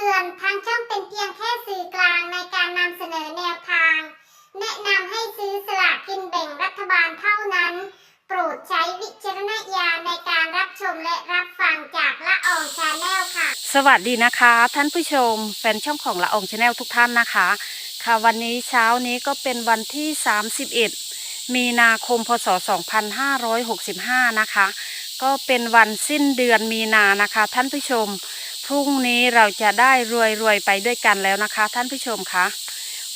ตือน ทางช่องเป็นเพียงแค่สื่อกลางในการนำเสนอแนวทาง แนะนำให้ซื้อสลากกินแบ่งรัฐบาลเท่านั้น โปรดใช้วิจารณญาณในการรับชมและรับฟังจากละอองชาแนลค่ะ สวัสดีนะคะ ท่านผู้ชม แฟนช่องของละอองชาแนลทุกท่านนะคะ ค่ะวันนี้เช้านี้ก็เป็นวันที่ 31 มีนาคมพศ 2565 นะคะ ก็เป็นวันสิ้นเดือนมีนานะคะ ท่านผู้ชม รุ่งนี้เราจะได้รวยรวยๆไปด้วยกันแล้วนะคะ ท่านผู้ชมคะ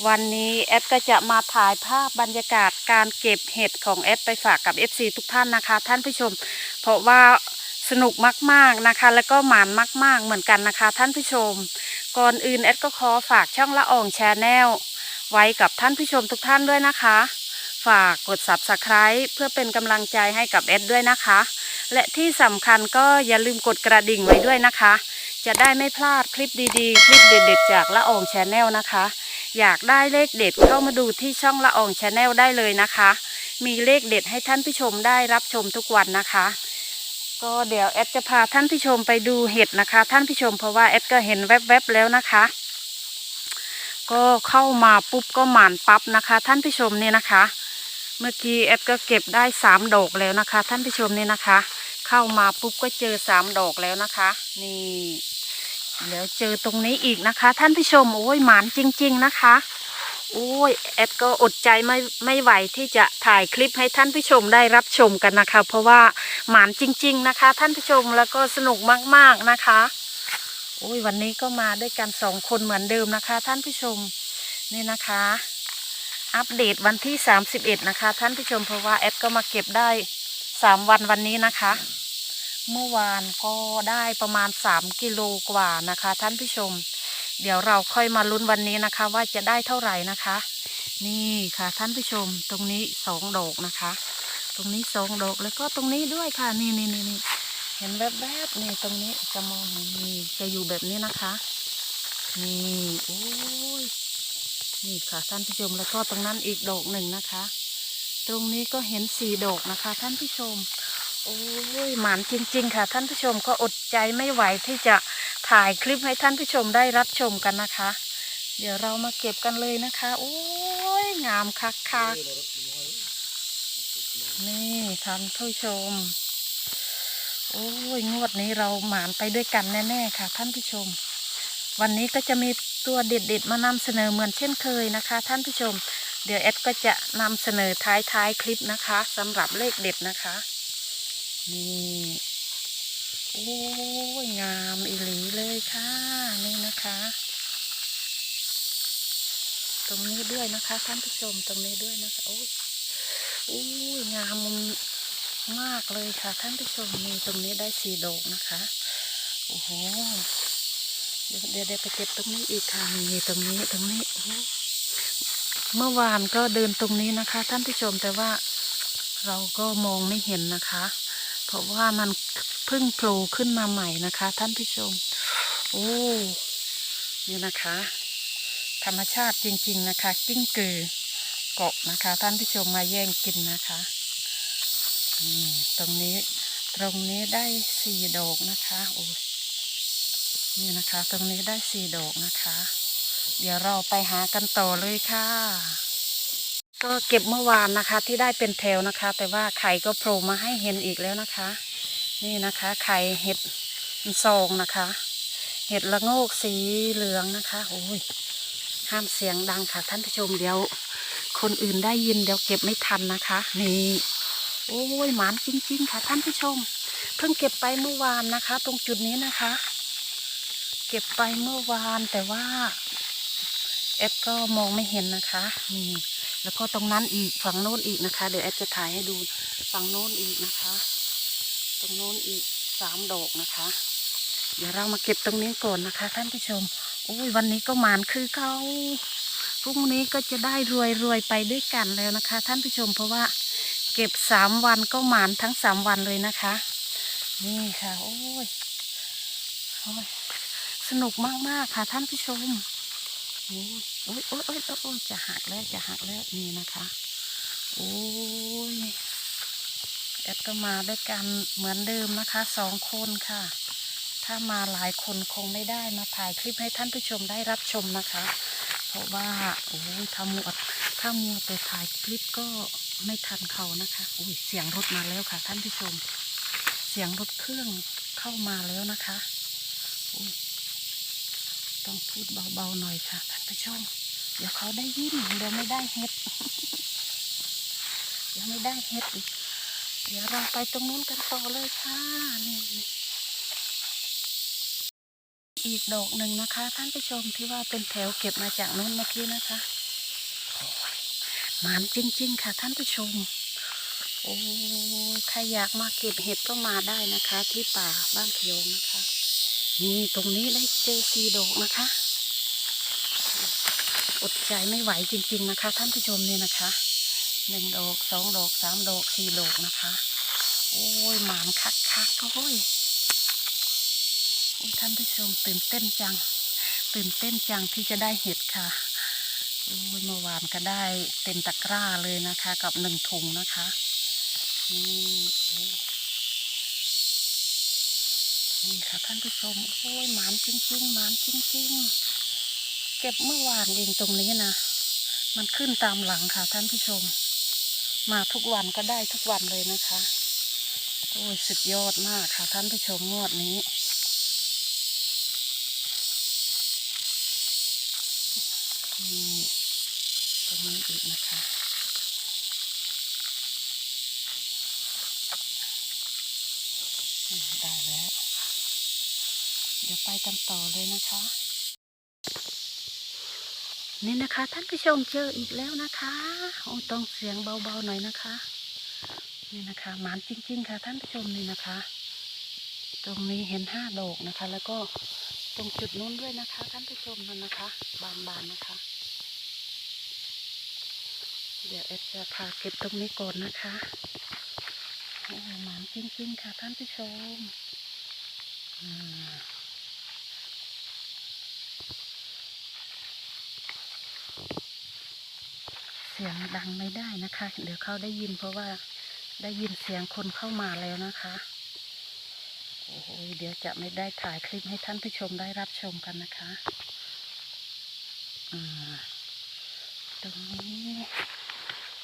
วันนี้แอดก็จะมาถ่ายภาพบรรยากาศการเก็บเห็ดของแอดไปฝากกับ FC ทุกท่านนะคะ ท่านผู้ชม เพราะว่าสนุกมากๆนะคะ แล้วก็หมานมาก ๆ เหมือนกันนะคะ ท่านผู้ชม ก่อนอื่นแอดก็ขอฝากช่องละอองแชนแนลไว้กับท่านผู้ชมทุกท่านด้วยนะคะ ฝากกด subscribe เพื่อเป็นกำลังใจให้กับแอดด้วยนะคะ และที่สำคัญก็อย่าลืมกดกระดิ่งไว้ด้วยนะคะ จะได้ไม่พลาดคลิปดีๆ คลิปเด็ดๆจากละอองแชนแนลนะคะ อยากได้เลขเด็ดเข้ามาดูที่ช่องละอองแชนแนลได้เลยนะคะ มีเลขเด็ดให้ท่านผู้ชมได้รับชมทุกวันนะคะ ก็เดี๋ยวแอดจะพาท่านผู้ชมไปดูเห็ดนะคะ ท่านผู้ชมเพราะว่าแอดก็เห็นแวบๆแล้วนะคะ ก็เข้ามาปุ๊บก็หมานปั๊บนะคะ ท่านผู้ชมเนี่ยนะคะ เมื่อกี้แอดก็เก็บได้สามดอกแล้วนะคะ ท่านผู้ชมเนี่ยนะคะ เข้ามาปุ๊บก็เจอสามดอกแล้วนะคะ นี่ แล้วเจอตรงนี้อีกนะคะ ท่านผู้ชมโอ้ยหมานจริง ๆนะคะโอ้ยแอดก็อดใจไม่ไม่ไหวที่จะถ่ายคลิปให้ท่านผู้ชมได้รับชมกันนะคะ เพราะว่าหมานจริง ๆนะคะ ท่านผู้ชมแล้วก็สนุกมากๆนะคะโอ้ยวันนี้ก็มาด้วยกันสองคนเหมือนเดิมนะคะ ท่านผู้ชมนี่นะคะ อัปเดตวันที่ 31 นะคะ ท่านผู้ชมเพราะว่าแอดก็มาเก็บได้ 3 วันวันนี้นะคะ เมื่อวานก็ได้ประมาณ 3 กิโลกว่านะคะ ท่านผู้ชม เดี๋ยวเราค่อยมาลุ้นวันนี้นะคะ ว่าจะได้เท่าไหร่นะคะ นี่ค่ะท่านผู้ชม ตรงนี้สองดอกนะคะ ตรงนี้สองดอกแล้วก็ตรงนี้ด้วยค่ะ นี่นี่นี่นี่เห็นแวบๆนี่ตรงนี้จะมองนี่จะอยู่แบบนี้นะคะ นี่โอ้ยนี่ค่ะท่านผู้ชมแล้วก็ตรงนั้นอีกดอกหนึ่งนะคะ ตรงนี้ก็เห็นสี่ดอกนะคะ ท่านผู้ชม โอ้ยหมานจริง ๆ ค่ะ ท่านผู้ชมก็อดใจไม่ไหวที่จะถ่ายคลิปให้ท่านผู้ชมได้รับชมกันนะคะ เดี๋ยวเรามาเก็บกันเลยนะคะโอ้ยงามคักคักนี่ท่านผู้ชม โอ้ยงวดนี้เราหมานไปด้วยกันแน่ๆค่ะ ท่านผู้ชม วันนี้ก็จะมีตัวเด็ดๆมานำเสนอเหมือนเช่นเคยนะคะ ท่านผู้ชม เดี๋ยวแอดก็จะนำเสนอท้ายๆคลิปนะคะสำหรับเลขเด็ดนะคะ นี่โอ้ยงามอีหลีเลยค่ะนี่นะคะ ตรงนี้ด้วยนะคะท่านผู้ชมตรงนี้ด้วยนะคะโอ้ยโอ้ยงามมากเลยค่ะ ท่านผู้ชมนี่ตรงนี้ได้สีดอกนะคะโอ้โหเดี๋ยวเดี๋ยวไปเก็บตรงนี้อีกค่ะนี่ตรงนี้ตรงนี้โอ้เมื่อวานก็เดินตรงนี้นะคะ ท่านผู้ชมแต่ว่าเราก็มองไม่เห็นนะคะ เพราะว่ามันเพิ่งโผล่ขึ้นมาใหม่นะคะ ท่านผู้ชม โอ้นี่นะคะ ธรรมชาติจริง ๆนะคะ กิ้งกือเกาะนะคะ ท่านผู้ชมมาแย่งกินนะคะตรงนี้ตรงนี้ได้สี่ดอกนะคะโอ้นี่นะคะ ตรงนี้ได้สี่ดอกนะคะ เดี๋ยวเราไปหากันต่อเลยค่ะ ก็เก็บเมื่อวานนะคะที่ได้เป็นแถวนะคะ แต่ว่าไข่ก็โผล่มาให้เห็นอีกแล้วนะคะ นี่นะคะไข่เห็ดซองนะคะ เห็ดละโงกสีเหลืองนะคะโอ้ยห้ามเสียงดังค่ะ ท่านผู้ชมเดี๋ยว คนอื่นได้ยินเดี๋ยวเก็บไม่ทันนะคะ นี่โอ้ยหมานจริง ๆ ค่ะ ท่านผู้ชม เพิ่งเก็บไปเมื่อวานนะคะ ตรงจุดนี้นะคะ เก็บไปเมื่อวานแต่ว่าแอดก็มองไม่เห็นนะคะนี่ แล้วก็ตรงนั้นอีกฝั่งโน้นอีกนะคะ เดี๋ยวแอดจะถ่ายให้ดูฝั่งโน้นอีกนะคะ ตรงโน้นอีกสามดอกนะคะ เดี๋ยวเรามาเก็บตรงนี้ก่อนนะคะ ท่านผู้ชมโอ้ยวันนี้ก็หมานคือเขาพรุ่งนี้ก็จะได้รวยรวยไปด้วยกันแล้วนะคะ ท่านผู้ชมเพราะว่าเก็บสามวันก็หมานทั้งสามวันเลยนะคะ นี่ค่ะโอ้ยโอ้ยสนุกมาก ๆ ค่ะท่านผู้ชมโอ้ย โอ้ยโอ้ยโอ้ยโอ้ยจะหักแล้วจะหักแล้วนี่นะคะโอ้ยแอดก็มาด้วยกันเหมือนเดิมนะคะสองคนค่ะ ถ้ามาหลายคนคงไม่ได้มาถ่ายคลิปให้ท่านผู้ชมได้รับชมนะคะ เพราะว่าโอ้ยถ้ามัวถ้ามัวแต่ถ่ายคลิปก็ไม่ทันเขานะคะอุ้ยเสียงรถมาแล้วค่ะ ท่านผู้ชม เสียงรถเครื่องเข้ามาแล้วนะคะอุ้ย ต้องพูดเบาๆหน่อยค่ะท่านผู้ชม เดี๋ยวเขาได้ยินเดี๋ยวไม่ได้เฮ็ด เดี๋ยวไม่ได้เฮ็ดอีก เดี๋ยวเราไปตรงนู้นกันต่อเลยค่ะนี่อีกดอกหนึ่งนะคะ ท่านผู้ชมที่ว่าเป็นแถวเก็บมาจากนู้นเมื่อกี้นะคะโอ้ยหมานจริง ๆ ค่ะ ท่านผู้ชม โอ้ใครอยากมาเก็บเห็ดก็มาได้นะคะ ที่ป่าบ้านขยงนะคะ นี่ตรงนี้ได้เจอสีดอกนะคะ อดใจไม่ไหวจริง ๆนะคะ ท่านผู้ชมเนี่ยนะคะหนึ่งดอกสองดอกสามดอกสี่ดอกนะคะ โอ้ยหมานคักคักๆโอ้ยโอ้ยท่านผู้ชมตื่นเต้นจัง ตื่นเต้นจังที่จะได้เห็ดค่ะโอ้ยเมื่อวานก็ได้เต็มตะกร้าเลยนะคะ กับหนึ่งถุงนะคะนี่โอ้ย นี่ค่ะท่านผู้ชมโอ้ยหมานจริงๆหมานจริงๆ เก็บเมื่อวานเองตรงนี้นะ มันขึ้นตามหลังค่ะท่านผู้ชม มาทุกวันก็ได้ทุกวันเลยนะคะโอ้ยสุดยอดมากค่ะท่านผู้ชมงวดนี้ นี่ตรงนี้อีกนะคะอืมได้แล้ว เดี๋ยวไปกันต่อเลยนะคะ นี่นะคะ ท่านผู้ชมเจออีกแล้วนะคะโอ้ต้องเสียงเบาๆหน่อยนะคะ นี่นะคะหมานจริง ๆ ค่ะ ท่านผู้ชมนี่นะคะ ตรงนี้เห็นห้าดอกนะคะ แล้วก็ตรงจุดนู้นด้วยนะคะ ท่านผู้ชมนั่นนะคะ บานๆนะคะ เดี๋ยวเอดจะพาเก็บตรงนี้ก่อนนะคะโอ้หมานจริงๆค่ะ ท่านผู้ชม อืม เสียงดังไม่ได้นะคะ เดี๋ยวเขาได้ยินเพราะว่าได้ยินเสียงคนเข้ามาแล้วนะคะโอ้โหเดี๋ยวจะไม่ได้ถ่ายคลิปให้ท่านผู้ชมได้รับชมกันนะคะตรงนี้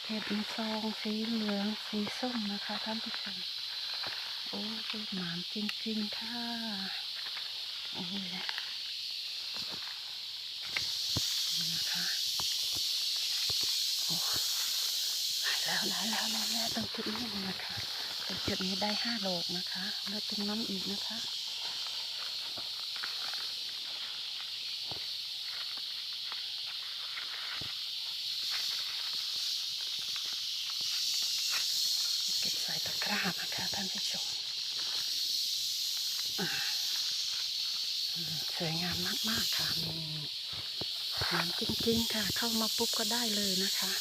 เห็ดมีซองสีเหลืองสีส้มนะคะ ท่านผู้ชมโอ้ยหมานจริงๆค่ะโอ้ยนี่นะคะ แล้วแล้วแล้วแล้วตรงจุดนี้นะคะตรงจุดนี้ได้ห้าโลกนะคะแล้วตรงน้ำอีกนะคะเก็บใส่ตะกร้านะคะท่านผู้ชมอ่าอืมสวยงามมาก ๆ ค่ะนี่งามจริง ๆ ค่ะ เข้ามาปุ๊บก็ได้เลยนะคะ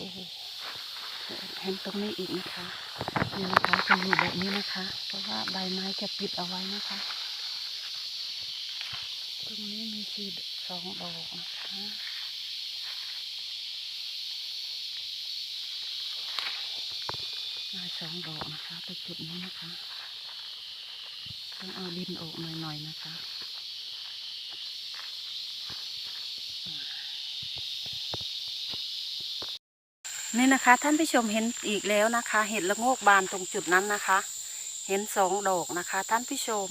โอ้โห เห็นตรงนี้อีกนะคะนี่นะคะจะอยู่แบบนี้นะคะ เพราะว่าใบไม้จะปิดเอาไว้นะคะ ตรงนี้มีสีสองดอกนะคะมาสองดอกนะคะตรงจุดนี้นะคะ ต้องเอาดินออกหน่อยๆนะคะ นี่นะคะ ท่านผู้ชมเห็นอีกแล้วนะคะ เห็ดละโงกบานตรงจุดนั้นนะคะ เห็นสองดอกนะคะ ท่านผู้ชม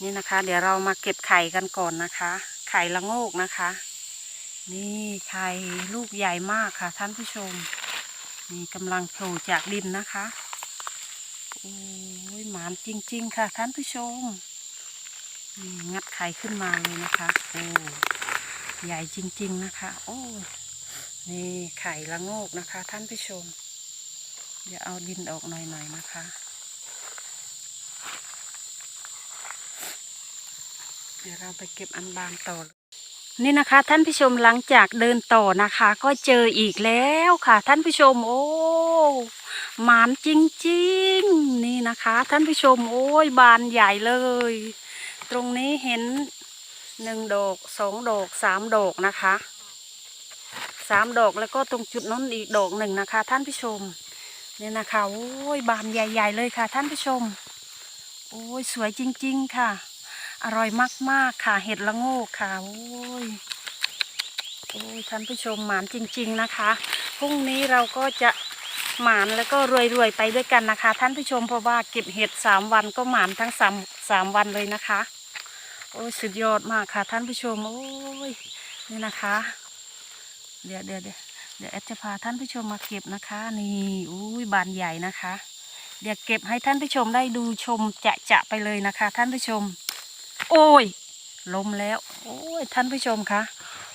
นี่นะคะ เดี๋ยวเรามาเก็บไข่กันก่อนนะคะ ไข่ละโงกนะคะ นี่ไข่ลูกใหญ่มากค่ะ ท่านผู้ชม นี่กำลังโผล่จากดินนะคะโอ้ยหมานจริง ๆ ค่ะ ท่านผู้ชมนี่งัดไข่ขึ้นมาเลยนะคะโอ้ใหญ่จริง ๆ นะคะ โอ้ นี่ไข่ละโงกนะคะ ท่านผู้ชม เดี๋ยวเอาดินออกหน่อยๆนะคะ เดี๋ยวเราไปเก็บอันบางต่อนี่นะคะท่านผู้ชมหลังจากเดินต่อนะคะ ก็เจออีกแล้วค่ะ ท่านผู้ชมโอ้หมานจริงๆ นี่นะคะ ท่านผู้ชมโอ้ยบานใหญ่เลย ตรงนี้เห็นหนึ่งดอกสองดอกสามดอกนะคะ สามดอกแล้วก็ตรงจุดนั้นอีกดอกหนึ่งนะคะ ท่านผู้ชมเนี่ยนะคะโอ้ยบานใหญ่ ๆ เลยค่ะ ท่านผู้ชม โอ้ยสวยจริง ๆ ค่ะ อร่อยมากๆค่ะ เห็ดละโงกค่ะโอ้ยโอ้ยท่านผู้ชมหมานจริง ๆนะคะพรุ่งนี้เราก็จะหมานแล้วก็รวยๆไปด้วยกันนะคะ ท่านผู้ชมเพราะว่าเก็บเห็ดสามวันก็หมานทั้งสามสามวันเลยนะคะ โอ้ยสุดยอดมากค่ะ ท่านผู้ชมโอ้ยนี่นะคะ เดี๋ยวเดี๋ยวเดี๋ยวเดี๋ยวแอดจะพาท่านผู้ชมมาเก็บนะคะ นี่อุ้ยบานใหญ่นะคะ เดี๋ยวเก็บให้ท่านผู้ชมได้ดูชมจะจะไปเลยนะคะ ท่านผู้ชม โอ้ยลมแล้ว โอ้ยท่านผู้ชมคะ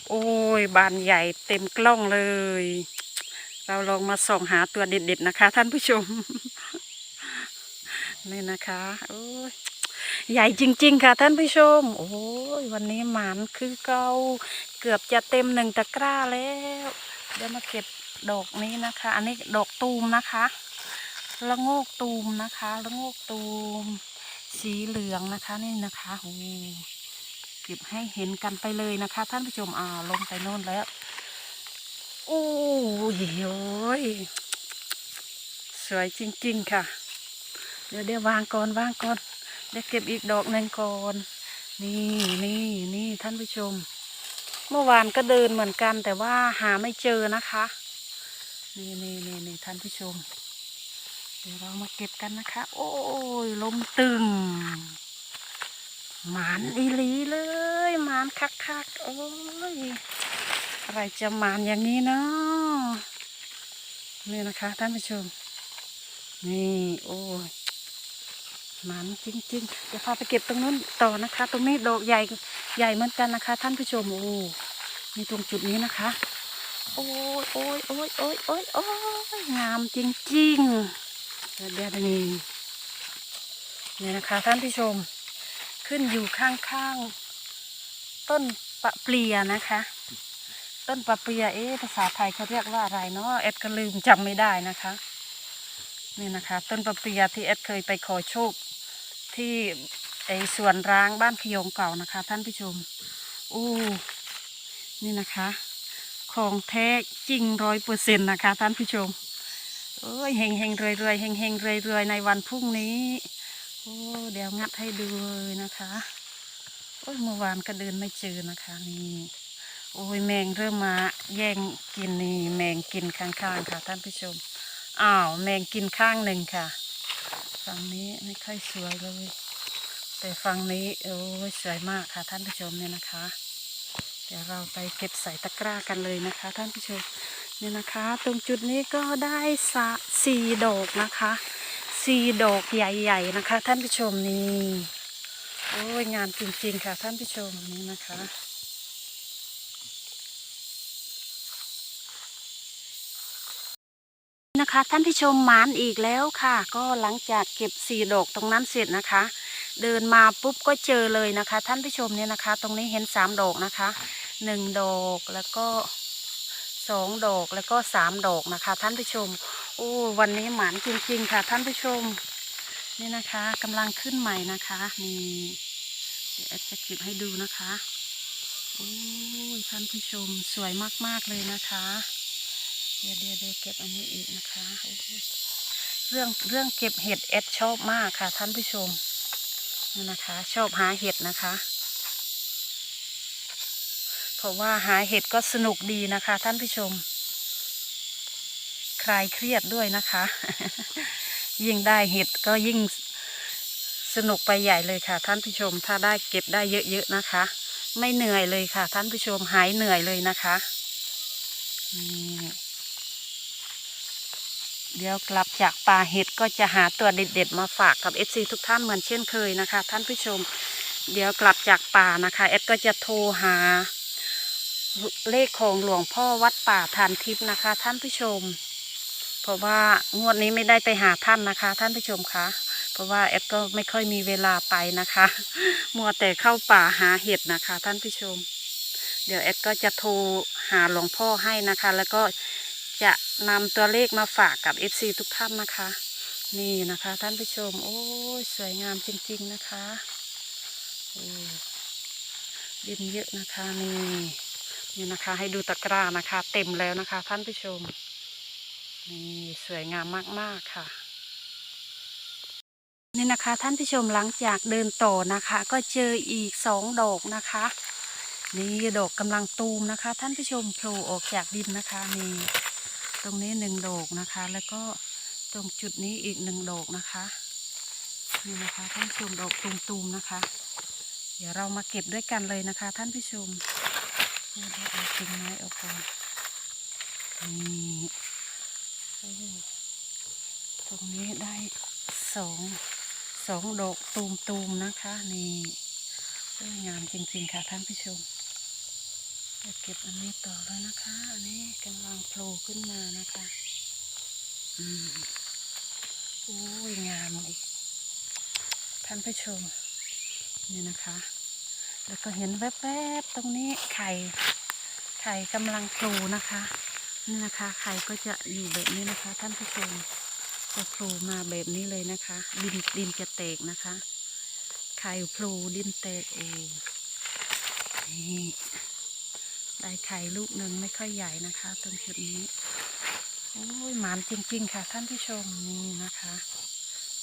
โอ้ยบานใหญ่เต็มกล้องเลย เราลองมาส่องหาตัวเด็ดๆนะคะ ท่านผู้ชมนี่นะคะโอ้ย ใหญ่จริง ๆ ค่ะท่านผู้ชม โอ้ยวันนี้หมานคือเกาเกือบจะเต็มหนึ่งตะกร้าแล้ว เดี๋ยวมาเก็บดอกนี้นะคะ อันนี้ดอกตูมนะคะละโงกตูมนะคะละโงกตูม สีเหลืองนะคะนี่นะคะโอ้เก็บให้เห็นกันไปเลยนะคะ ท่านผู้ชมอ่าลงไปโน่นแล้วโอ้ยโอ้ยสวยจริง ๆ ค่ะ เดี๋ยวเดี๋ยววางก่อนวางก่อน เดี๋ยวเก็บอีกดอกหนึ่งก่อนนี่นี่นี่ท่านผู้ชม เมื่อวานก็เดินเหมือนกัน แต่ว่าหาไม่เจอนะคะ นี่นี่นี่นี่ท่านผู้ชม เดี๋ยวเรามาเก็บกันนะคะ โอ้ยลมตึงหมานอีหลีเลยหมานคักคักโอ้ยอะไรจะหมานอย่างนี้เนาะนี่นะคะท่านผู้ชม นี่โอ้ย หมันจริงๆเดี๋ยวพาไปเก็บตรงนู้นต่อนะคะ ตรงนี้ดอกใหญ่ใหญ่เหมือนกันนะคะ ท่านผู้ชมโอ้นี่ตรงจุดนี้นะคะ โอ้ยโอ้ยโอ้ยโอ้ยโอ้ยโอ้ยงามจริงๆเดี๋ยวนี่นี่นะคะ ท่านผู้ชมขึ้นอยู่ข้างๆ ต้นปะเปลียนะคะ ต้นปะเปลียเอ๊ะภาษาไทยเขาเรียกว่าอะไรเนาะเอ็ดก็ลืมจำไม่ได้นะคะนี่นะคะ ต้นปะเปียที่เอ็ดเคยไปขอโชค ที่ไอส่วนร้างบ้านขยงเก่านะคะ ท่านผู้ชมอู้นี่นะคะของแท้จริงร้อยเปอร์เซ็นต์นะคะ ท่านผู้ชมโอ้ยเฮงเฮงเรวยรวยเฮงเฮงเรวยรวยในวันพรุ่งนี้โอ้เดี๋ยวงัดให้ดูเลยนะคะโอ้ยเมื่อวานก็เดินไม่เจอนะคะนี่โอ้ยแมงเริ่มมาแย่งกินนี่แมงกินข้างๆค่ะ ท่านผู้ชมอ้าวแมงกินข้างหนึ่งค่ะ ฝั่งนี้ไม่ค่อยสวยเลย แต่ฝั่งนี้โอ้ยสวยมากค่ะท่านผู้ชมเนี่ยนะคะ เดี๋ยวเราไปเก็บใส่ตะกร้ากันเลยนะคะ ท่านผู้ชมเนี่ยนะคะ ตรงจุดนี้ก็ได้สะสี่ดอกนะคะสี่ดอกใหญ่ๆนะคะ ท่านผู้ชมนี่โอ้ยงามจริงๆค่ะท่านผู้ชมนี่นะคะ นะคะ ท่านผู้ชมหมานอีกแล้วค่ะ ก็หลังจากเก็บสี่ดอกตรงนั้นเสร็จนะคะ เดินมาปุ๊บก็เจอเลยนะคะ ท่านผู้ชมเนี่ยนะคะ ตรงนี้เห็นสามดอกนะคะหนึ่งดอกแล้วก็สองดอกแล้วก็สามดอกนะคะ ท่านผู้ชมโอ้วันนี้หมานจริง ๆ ค่ะ ท่านผู้ชมนี่นะคะกำลังขึ้นใหม่นะคะนี่เดี๋ยวแอดจะเก็บให้ดูนะคะโอ้ท่านผู้ชมสวยมากๆเลยนะคะ เดี๋ยวเดี๋ยวเดี๋ยวเก็บอันนี้อีกนะคะเรื่องเรื่องเก็บเห็ดเอ็ดชอบมากค่ะ ท่านผู้ชมนี่นะคะ ชอบหาเห็ดนะคะ เพราะว่าหาเห็ดก็สนุกดีนะคะ ท่านผู้ชม คลายเครียดด้วยนะคะ ยิ่งได้เห็ดก็ยิ่งสนุกไปใหญ่เลยค่ะ ท่านผู้ชม ถ้าได้เก็บได้เยอะๆนะคะ ไม่เหนื่อยเลยค่ะ ท่านผู้ชมหายเหนื่อยเลยนะคะนี่ เดี๋ยวกลับจากป่าเห็ดก็จะหาตัวเด็ดๆมาฝากกับเอซีทุกท่านเหมือนเช่นเคยนะคะ ท่านผู้ชม เดี๋ยวกลับจากป่านะคะเอดก็จะโทรหาเลขของหลวงพ่อวัดป่าทานทิพย์นะคะ ท่านผู้ชม เพราะว่างวดนี้ไม่ได้ไปหาท่านนะคะ ท่านผู้ชมคะเพราะว่าเอดก็ไม่ค่อยมีเวลาไปนะคะ มัวแต่เข้าป่าหาเห็ดนะคะ ท่านผู้ชม เดี๋ยวเอดก็จะโทรหาหลวงพ่อให้นะคะ แล้วก็ จะนำตัวเลขมาฝากกับ FC ทุกท่านนะคะ นี่นะคะท่านผู้ชม โอ้ยสวยงามจริงๆนะคะดินเยอะนะคะนี่นี่นะคะ ให้ดูตะกร้านะคะ เต็มแล้วนะคะ ท่านผู้ชมนี่สวยงามมากๆค่ะนี่นะคะท่านผู้ชมหลังจากเดินต่อนะคะ ก็เจออีกสองดอกนะคะ นี่ดอกกำลังตูมนะคะ ท่านผู้ชมโผล่ออกจากดินนะคะนี่ ตรงนี้หนึ่งดอกนะคะ แล้วก็ตรงจุดนี้อีกหนึ่งดอกนะคะนี่นะคะท่านผู้ชมดอกตูมๆนะคะ เดี๋ยวเรามาเก็บด้วยกันเลยนะคะ ท่านผู้ชมนี่เดี๋ยวเอากิ่งไม้ออกก่อนนี่ตรงนี้ได้สองสองดอกตูมๆนะคะ นี่สวยงามจริงๆค่ะท่านผู้ชม จะเก็บอันนี้ต่อแล้วนะคะ อันนี้กำลังโผล่ขึ้นมานะคะ อืมโอ้ยงามอีก ท่านผู้ชม นี่นะคะ แล้วก็เห็นแวบๆตรงนี้ไข่ ไข่กำลังโผล่นะคะ นี่นะคะ ไข่ก็จะอยู่แบบนี้นะคะ ท่านผู้ชมจะโผล่มาแบบนี้เลยนะคะ ดินดินจะแตกนะคะ ไข่โผล่ดินแตกโอ้นี่ ได้ไข่ลูกหนึ่งไม่ค่อยใหญ่นะคะ ตรงจุดนี้โอ้ยหมานจริงๆค่ะ ท่านผู้ชมนี่นะคะ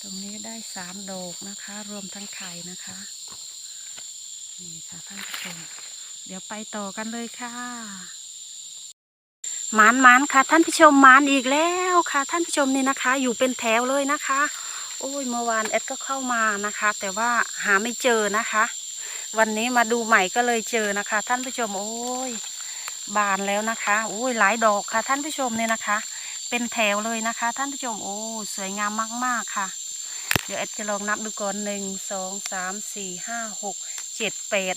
ตรงนี้ได้สามดอกนะคะ รวมทั้งไข่นะคะนี่ค่ะท่านผู้ชม เดี๋ยวไปต่อกันเลยค่ะหมานหมานค่ะ ท่านผู้ชมหมานอีกแล้วค่ะ ท่านผู้ชมนี่นะคะ อยู่เป็นแถวเลยนะคะ โอ้ยเมื่อวานแอดก็เข้ามานะคะ แต่ว่าหาไม่เจอนะคะ วันนี้มาดูใหม่ก็เลยเจอนะคะ ท่านผู้ชมโอ้ยบานแล้วนะคะโอ้ยหลายดอกค่ะ ท่านผู้ชมเนี่ยนะคะ เป็นแถวเลยนะคะ ท่านผู้ชมโอ้สวยงามมากๆค่ะ เดี๋ยวแอดจะลองนับดูก่อนหนึ่งสองสามสี่ห้าหกเจ็ดแปด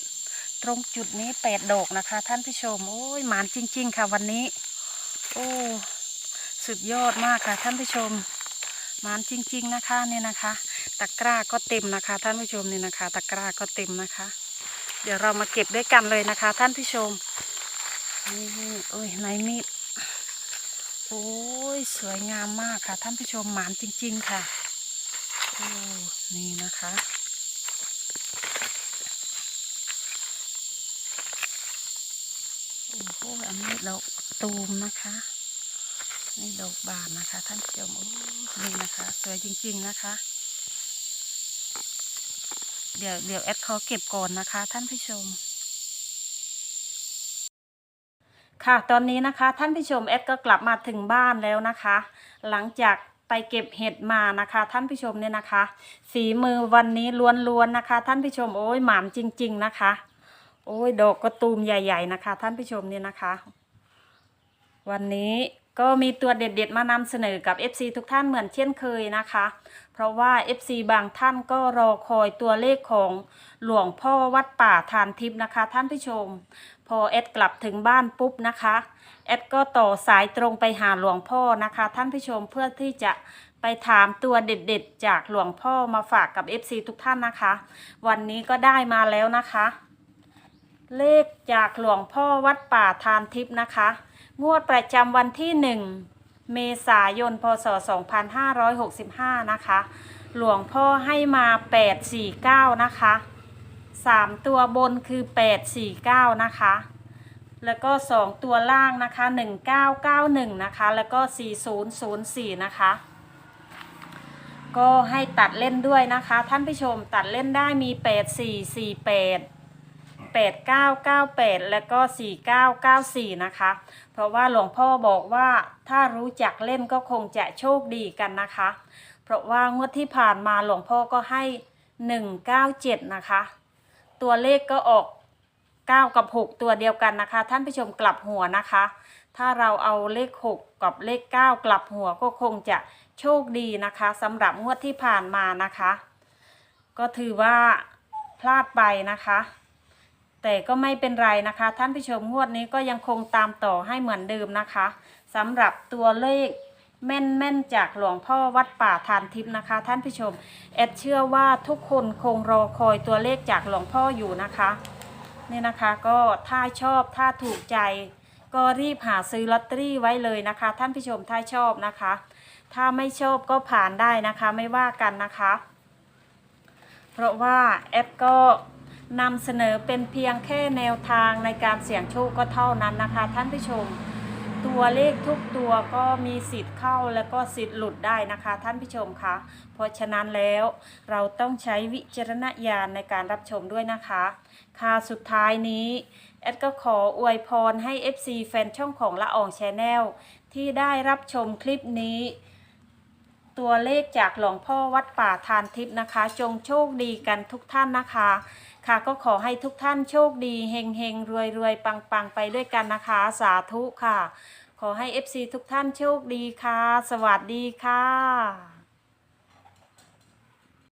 ตรงจุดนี้แปดดอกนะคะ ท่านผู้ชมโอ้ยหมานจริง ๆ ค่ะวันนี้ โอ้สุดยอดมากค่ะ ท่านผู้ชมหมานจริง ๆ นะคะเนี่ยนะคะ ตะกร้าก็เต็มนะคะ ท่านผู้ชมเนี่ยนะคะ ตะกร้าก็เต็มนะคะ เดี๋ยวเรามาเก็บด้วยกันเลยนะคะ ท่านผู้ชมนี่โอ้ยไหนมีดโอ้ยสวยงามมากค่ะ ท่านผู้ชมหมานจริง ๆ ค่ะโอ้นี่นะคะโอ้โหอันนี้ดอกตูมนะคะ นี่ดอกบานนะคะ ท่านผู้ชมโอ้นี่นะคะ สวยจริง ๆ นะคะ เดี๋ยวเดี๋ยวแอดขอเก็บก่อนนะคะ ท่านผู้ชม ค่ะตอนนี้นะคะ ท่านผู้ชมแอดก็กลับมาถึงบ้านแล้วนะคะ หลังจากไปเก็บเห็ดมานะคะ ท่านผู้ชมเนี่ยนะคะฝีมือวันนี้ล้วนๆนะคะ ท่านผู้ชมโอ้ยหมานจริง ๆนะคะ โอ้ยดอกกระตูมใหญ่ ๆ นะคะ ท่านผู้ชมเนี่ยนะคะ วันนี้ ก็มีตัวเด็ดๆมานำเสนอกับ FC ทุกท่านเหมือนเช่นเคยนะคะ เพราะว่า FC บางท่านก็รอคอยตัวเลขของหลวงพ่อวัดป่าทานทิพย์นะคะ ท่านผู้ชม พอแอดกลับถึงบ้านปุ๊บนะคะแอดก็ต่อสายตรงไปหาหลวงพ่อนะคะ ท่านผู้ชมเพื่อที่จะไปถามตัวเด็ดๆ จากหลวงพ่อมาฝากกับ FC ทุกท่านนะคะ วันนี้ก็ได้มาแล้วนะคะ เลขจากหลวงพ่อวัดป่าทานทิพย์นะคะ งวดประจำวันที่ 1 เมษายน พศ 2565 นะคะ หลวงพ่อให้มา 849 นะคะ 3 ตัวบนคือ 849 นะคะ แล้วก็ 2 ตัวล่างนะคะ 1991 นะคะ แล้วก็ 4004 นะคะ ก็ให้ตัดเล่นด้วยนะคะ ท่านผู้ชมตัดเล่นได้มี 8448 8998 แล้วก็ 4994 นะคะ เพราะว่าหลวงพ่อบอกว่าถ้ารู้จักเล่นก็คงจะโชคดีกันนะคะ เพราะว่างวดที่ผ่านมาหลวงพ่อก็ให้ 197 นะคะ ตัวเลขก็ออก 9 กับ 6 ตัวเดียวกันนะคะ ท่านผู้ชมกลับหัวนะคะ ถ้าเราเอาเลข 6 กับเลข 9 กลับหัวก็คงจะโชคดีนะคะสำหรับงวดที่ผ่านมานะคะ ก็ถือว่าพลาดไปนะคะ แต่ก็ไม่เป็นไรนะคะ ท่านผู้ชมงวดนี้ก็ยังคงตามต่อให้เหมือนเดิมนะคะสำหรับตัวเลขแม่นๆจากหลวงพ่อวัดป่าทานทิพย์นะคะ ท่านผู้ชมแอดเชื่อว่าทุกคนคงรอคอยตัวเลขจากหลวงพ่ออยู่นะคะนี่นะคะก็ถ้าชอบถ้าถูกใจ ก็รีบหาซื้อลอตเตอรี่ไว้เลยนะคะ ท่านผู้ชมถ้าชอบนะคะ ถ้าไม่ชอบก็ผ่านได้นะคะไม่ว่ากันนะคะ เพราะว่าแอดก็ นำเสนอเป็นเพียงแค่แนวทางในการเสี่ยงโชคก็เท่านั้นนะคะ ท่านผู้ชม ตัวเลขทุกตัวก็มีสิทธิ์เข้าแล้วก็สิทธิ์หลุดได้นะคะ ท่านผู้ชมคะเพราะฉะนั้นแล้วเราต้องใช้วิจารณญาณในการรับชมด้วยนะคะค่ะสุดท้ายนี้แอดก็ขออวยพรให้ FC แฟนช่องของละอองแชนแนลที่ได้รับชมคลิปนี้ ตัวเลขจากหลวงพ่อวัดป่าทานทิพย์นะคะ จงโชคดีกันทุกท่านนะคะ ค่ะก็ขอให้ทุกท่านโชคดีเฮงเฮงรวยรวยปังปังไปด้วยกันนะคะ สาธุค่ะ ขอให้ FC ทุกท่านโชคดีค่ะ สวัสดีค่ะ